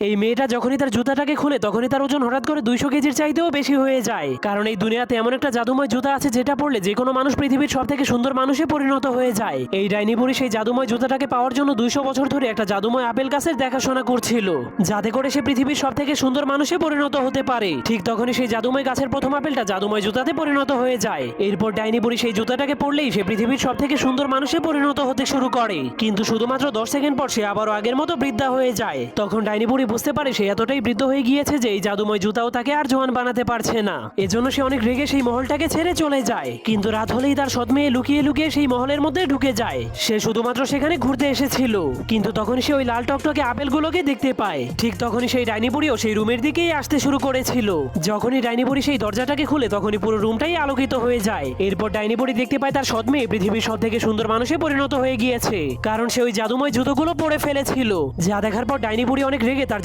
এই মেয়েটা যখনই তার জুতাটাকে খুলে, তখনই তার ওজন হঠাৎ করে দুইশো কেজির চাইতেও বেশি হয়ে যায়। কারণ এই দুনিয়াতে এমন একটা জাদুময় জুতা আছে যেটা পড়লে যে কোনো মানুষ পৃথিবীর সব থেকে সুন্দর মানুষে পরিণত হয়ে যায়। এই ডাইনি বুড়ি সেই জাদুময় জুতাটাকে পাওয়ার জন্য দুইশো বছর ধরে একটা জাদুময় আপেল গাছের দেখাশোনা করছিল। যাতে করে সে পৃথিবীর সব থেকে সুন্দর মানুষে পরিণত হতে পারে। ঠিক তখনই সেই জাদুময় গাছের প্রথম আপেলটা জাদুময় জুতাতে পরিণত হয়ে যায়। এরপর ডাইনি বুড়ি সেই জুতাটাকে পড়লেই সে পৃথিবীর সব থেকে সুন্দর মানুষে পরিণত হতে শুরু করে। কিন্তু শুধুমাত্র দশ সেকেন্ড পর সে আবারও আগের মতো বৃদ্ধা হয়ে যায়। তখন ডাইনি বুড়ি বুঝতে পারে সে এতটাই বৃদ্ধ হয়ে গিয়েছে যে এই জাদুময় জুতাও তাকে আর জোয়ান বানাতে পারছে না। এজন্য সে অনেক রেগে সেই মহলটাকে ছেড়ে চলে যায়। কিন্তু রাত হলেই তার সৎ মেয়ে লুকিয়ে লুকিয়ে সেই মহলের মধ্যে ঢুকে যায়। সে শুধুমাত্র সেখানে ঘুরতে এসেছিল। কিন্তু তখন সে ওই লাল টকটকে আপেলগুলোকে দেখতে পায়। ঠিক তখনই সেই ডাইনি বুড়িও সেই রুমের দিকেই আসতে শুরু করেছিল। যখনই ডাইনি বুড়ি সেই দরজাটাকে খুলে তখনই পুরো রুমটাই আলোকিত হয়ে যায়। এরপর ডাইনি বুড়ি দেখতে পায় তার সৎ মেয়ে পৃথিবীর সব থেকে সুন্দর মানুষে পরিণত হয়ে গিয়েছে। কারণ সে ওই জাদুময় জুতোগুলো পরে ফেলেছিল। যা দেখার পর ডাইনি বুড়ি অনেক রেগে